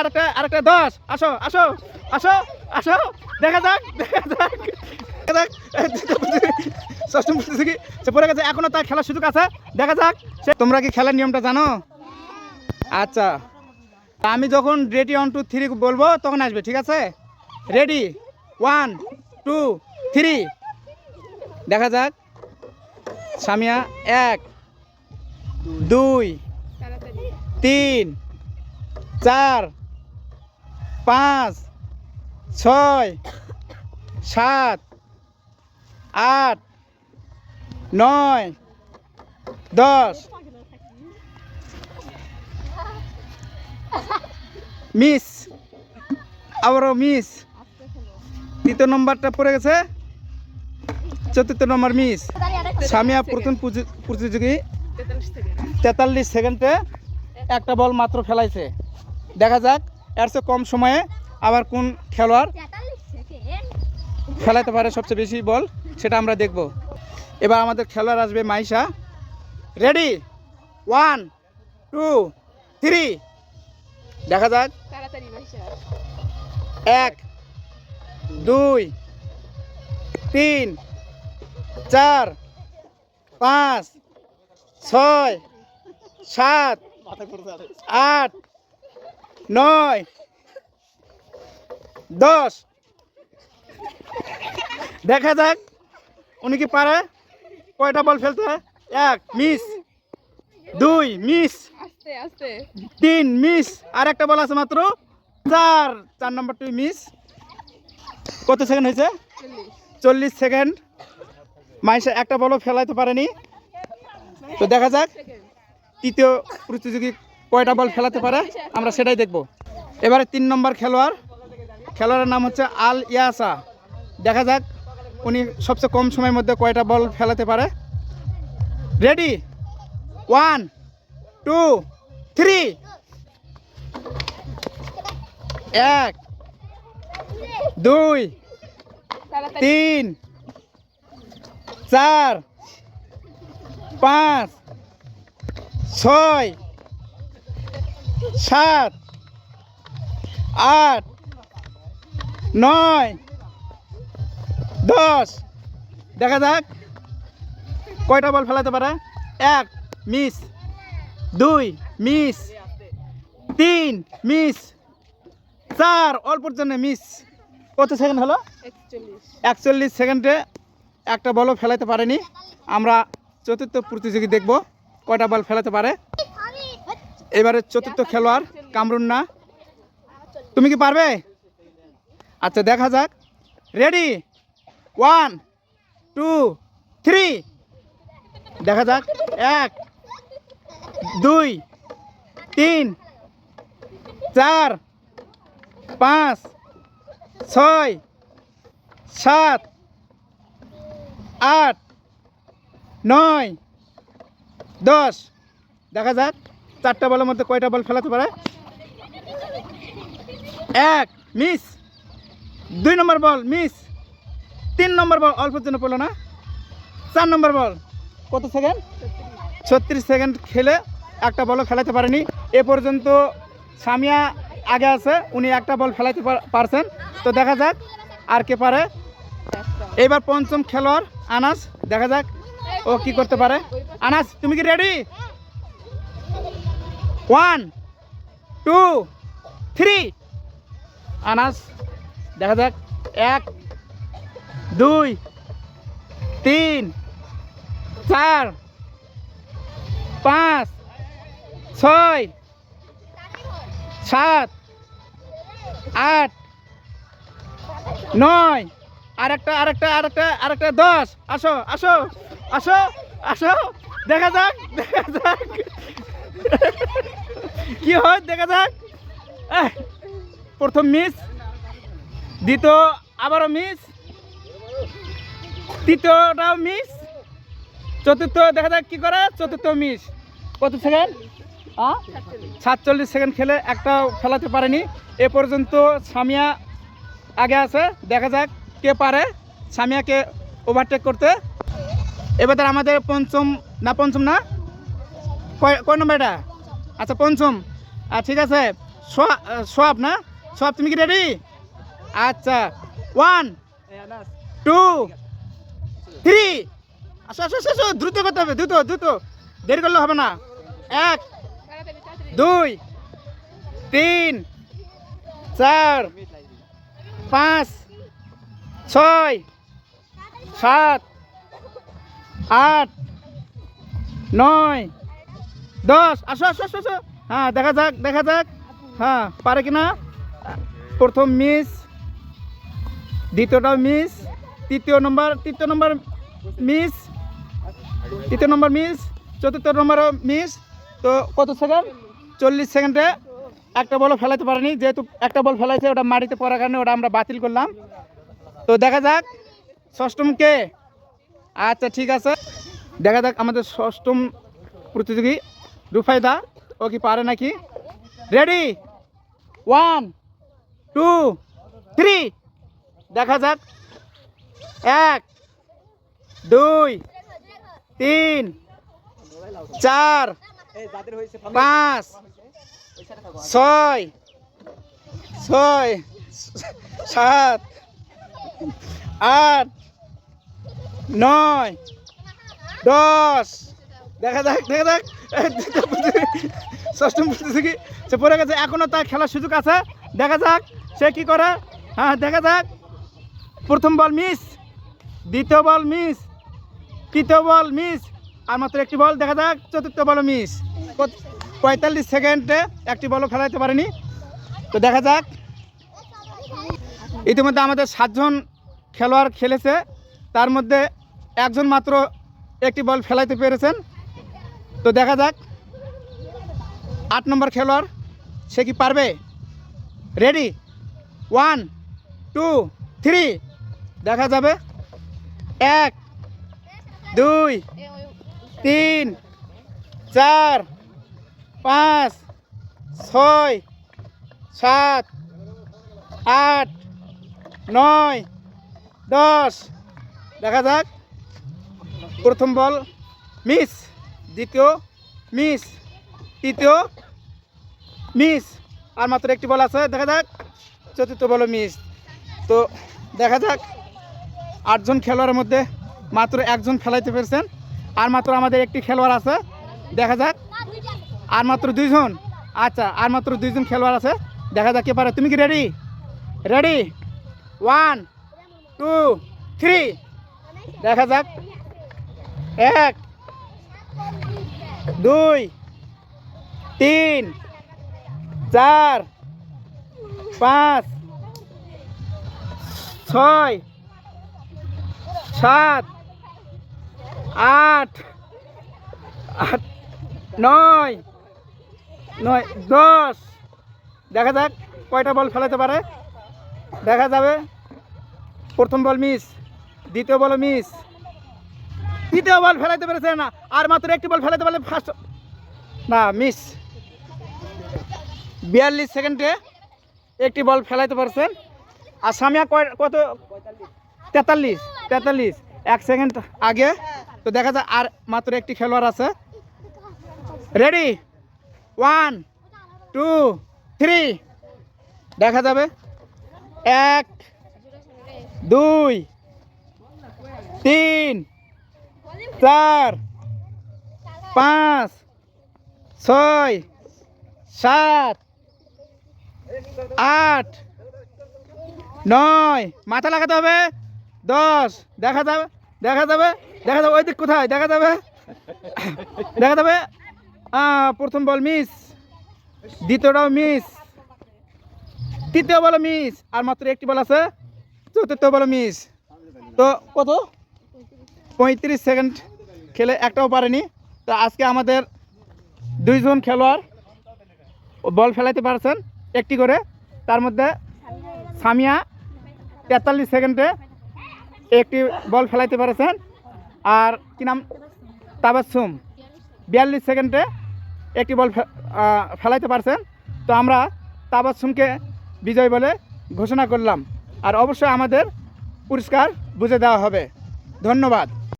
আরেকটা আরেকটা দশ। আসো আসো আসো আসো। দেখা যাক দেখা যাক দেখা যাক। এই প্রতিযোগী, সে পড়ে গেছে এখনও তার খেলার সুযোগ আছে। দেখা যাক সে তোমরা কি খেলার নিয়মটা জানো? আচ্ছা আমি যখন রেডি ওয়ান টু থ্রি বলব তখন আসবে ঠিক আছে? রেডি ওয়ান টু থ্রি দেখা যাক। সামিয়া এক দুই তিন চার, পাঁচ, ছয়, সাত, আট, নয়, দশ। মিস, আবারও মিস। তৃতীয় নম্বরটা পড়ে গেছে। চতুর্থ নম্বর মিস। সামিয়া প্রথম প্রতিযোগী তেতাল্লিশ সেকেন্ডে একটা বল মাত্র ফেলাইছে। দেখা যাক এর চেয়ে কম সময়ে আবার কোন খেলোয়াড় খেলাতে পারে সবচেয়ে বেশি বল সেটা আমরা দেখব। এবার আমাদের খেলোয়াড় আসবে Maisha. Ready one two three দেখা যাক। এক দুই তিন চার পাঁচ ছয় সাত আট নয় দশ। দেখা যাক উনি কি পারে? কয়টা বল ফেলতে এক মিস দুই মিস তিন মিস আর একটা বল আছে মাত্র চার। চার নম্বর টু মিস কত সেকেন্ড হয়েছে? চল্লিশ চল্লিশ সেকেন্ড। মাইসে একটা বলও ফেলাইতে পারেনি। তো দেখা যাক তৃতীয় প্রতিযোগী কয়টা বল খেলাতে পারে? আমরা সেটাই দেখব। এবারে তিন নম্বর খেলোয়াড়। খেলোয়াড়ের নাম হচ্ছে আল ইয়াসা। দেখা যাক উনি সবচেয়ে কম সময়ের মধ্যে কয়টা বল ফেলাতে পারে। রেডি ওয়ান টু থ্রি এক, দুই, তিন, চার, পাঁচ, ছয়। সাত, আট, নয়, দশ। দেখা যাক। কয়টা বল ফেলাতে পারে? এক, মিস। দুই, মিস। তিন, মিস। চার, অল্পর জন্য মিস। কত সেকেন্ড হলো? একচল্লিশ সেকেন্ডে একটা বলও ফেলাতে পারেনি। আমরা চতুর্থ প্রতিযোগী দেখব কয়টা বল ফেলাতে পারে। এবারে চতুর্থ খেলোয়াড় কামরুন না। তুমি কি পারবে? আচ্ছা দেখা যাক। রেডি ওয়ান টু থ্রি দেখা যাক। এক, দুই, তিন, চার, পাঁচ, ছয়, সাত, আট, নয়, দশ। দেখা যাক। চারটা বলের মধ্যে কয়টা বল ফেলাতে পারে? এক, মিস। দুই নম্বর বল, মিস। তিন নম্বর বল, অল্পের জন্য পড়ল না। চার নম্বর বল, কত সেকেন্ড? ছত্রিশ সেকেন্ড খেলে একটা বলও ফেলাতে পারেনি। এ পর্যন্ত সামিয়া আগে আছে, উনি একটা বল ফেলাতে পারছেন। তো দেখা যাক আর কে পারে। এবার পঞ্চম খেলোয়াড় আনাস, দেখা যাক ও কি করতে পারে। আনাস, তুমি কি ready one two three Anas দেখা যাক। এক, দুই, তিন, চার, পাঁচ, ছয়, সাত, আট, নয়। আরেকটা আরেকটা আরেকটা আরেকটা, দশ। আসো আসো আসো আসো। দেখা যাক দেখা যাক। কি হয়? দেখা যাক। প্রথম মিস দ্বিতীয় আবারও মিস তৃতীয়টাও মিস চতুর্থ, দেখা যাক কি করে, চতুর্থ মিস কত সেকেন্ড সাতচল্লিশ সেকেন্ড খেলে একটাও খেলাতে পারেনি। এ পর্যন্ত সামিয়া আগে আছে। দেখা যাক কে পারে সামিয়াকে ওভারটেক করতে। এবার আমাদের পঞ্চম, না পঞ্চম না? কয় নম্বর এটা? আচ্ছা পঞ্চম। আর ঠিক আছে। সোয়াব না? সোয়াব তুমি কি রেডি আচ্ছা ওয়ান টু থ্রি আসো আসো আসো, দ্রুত করতে হবে দ্রুত দ্রুত। দেরি করলে হবে না। এক দুই তিন চার পাঁচ ছয় সাত আট নয় দশ, আসো আসো আসো আসো। হ্যাঁ দেখা যাক দেখা যাক। হ্যাঁ পারে কিনা? প্রথম মিস দ্বিতীয়টাও মিস তৃতীয় নম্বর তৃতীয় নম্বর মিস তৃতীয় নম্বর মিস চতুর্থ নম্বরও মিস তো কত সেকেন্ড চল্লিশ সেকেন্ডে একটা বলও ফেলাতে পারেনি, যেহেতু একটা বল ফেলাইছে, ওটা মাটিতে পড়ার কারণে ওটা আমরা বাতিল করলাম। তো দেখা যাক, ষষ্ঠম কে? আচ্ছা ঠিক আছে। দেখা যাক আমাদের ষষ্ঠম প্রতিযোগী রুফাইদা, ও কি পারে নাকি? রেডি ওয়ান টু থ্রি দেখা যাক। এক, দুই, তিন, চার, পাঁচ, ছয় ছয়, সাত, আট, নয়, দশ। দেখা যাক দেখা যাক। ষষ্ঠম প্রতিযোগী সে পড়ে গেছে। এখনও তার খেলার সুযোগ আছে। দেখা যাক সে কি করে। হ্যাঁ দেখা যাক। প্রথম বল মিস। দ্বিতীয় বল মিস। তৃতীয় বল মিস। আর মাত্র একটি বল। দেখা যাক, চতুর্থ বল মিস। পঁয়তাল্লিশ সেকেন্ডে একটি বলও ফেলাইতে পারেনি। তো দেখা যাক। ইতিমধ্যে আমাদের সাতজন খেলোয়াড় খেলেছে। তার মধ্যে একজন মাত্র একটি বল ফেলাইতে পেরেছেন। তো দেখা যাক। আট নম্বর খেলোয়াড়, সে কি পারবে? রেডি ওয়ান টু থ্রি দেখা যাবে। এক, দুই, তিন, চার, পাঁচ, ছয়, সাত, আট, নয়, দশ। দেখা যাক। প্রথম বল, মিস। দ্বিতীয় মিস তৃতীয় মিস আর মাত্র একটি বল আছে, দেখা যাক, চতুর্থ বল মিস তো দেখা যাক, আটজন খেলোয়াড়ের মধ্যে মাত্র একজন খেলাইতে পেরেছেন, আর মাত্র আমাদের একটি খেলোয়াড় আছে, দেখা যাক। আর মাত্র দুইজন আচ্ছা আর মাত্র দুইজন খেলোয়াড় আছে, দেখা যাক কে পারে তুমি কি ready ready one two three দেখা যাক। এক দুই, তিন, চার, পাঁচ, ছয়, সাত, আট আট, নয় নয়, দশ। দেখা যাক কয়টা বল ফেলাতে পারে। দেখা যাবে। প্রথম বল মিস, দ্বিতীয় বল মিস। তৃতীয় বল ফেলাইতে পেরেছে না, আর মাত্র একটি বল ফেলাতে পারলে ফার্স্ট না মিস বিয়াল্লিশ সেকেন্ডে একটি বল ফেলাইতে পারছেন আর সামিয়া কয়, কত? তেতাল্লিশ তেতাল্লিশ। এক সেকেন্ড আগে, তো দেখা যায় আর মাত্র একটি খেলোয়াড় আছে। রেডি ওয়ান টু থ্রি দেখা যাবে। এক, দুই, তিন চার, পাঁচ, ছয়, সাত, আট, নয়। মাথা লাগাতে হবে। দশ। দেখা যাবে দেখা যাবে দেখা যাবে। ওই দিক কোথায়? দেখা যাবে। দেখা যাবে। প্রথম বল মিস দ্বিতীয়টাও মিস তৃতীয় বল মিস আর মাত্র একটি বল আছে। চতুর্থ বল মিস তো কত? পঁয়ত্রিশ সেকেন্ড খেলে একটাও পারেনি। তো আজকে আমাদের দুইজন খেলোয়াড় বল ফেলাইতে পারছেন একটি করে। তার মধ্যে সামিয়া তেতাল্লিশ সেকেন্ডে একটি বল ফেলাইতে পারেছেন। আর কি নাম? তাবাসুম বিয়াল্লিশ সেকেন্ডে একটি বল ফেলাইতে পারছেন। তো আমরা তাবাসুমকে বিজয় বলে ঘোষণা করলাম। আর অবশ্যই আমাদের পুরস্কার বুঝে দেওয়া হবে। ধন্যবাদ।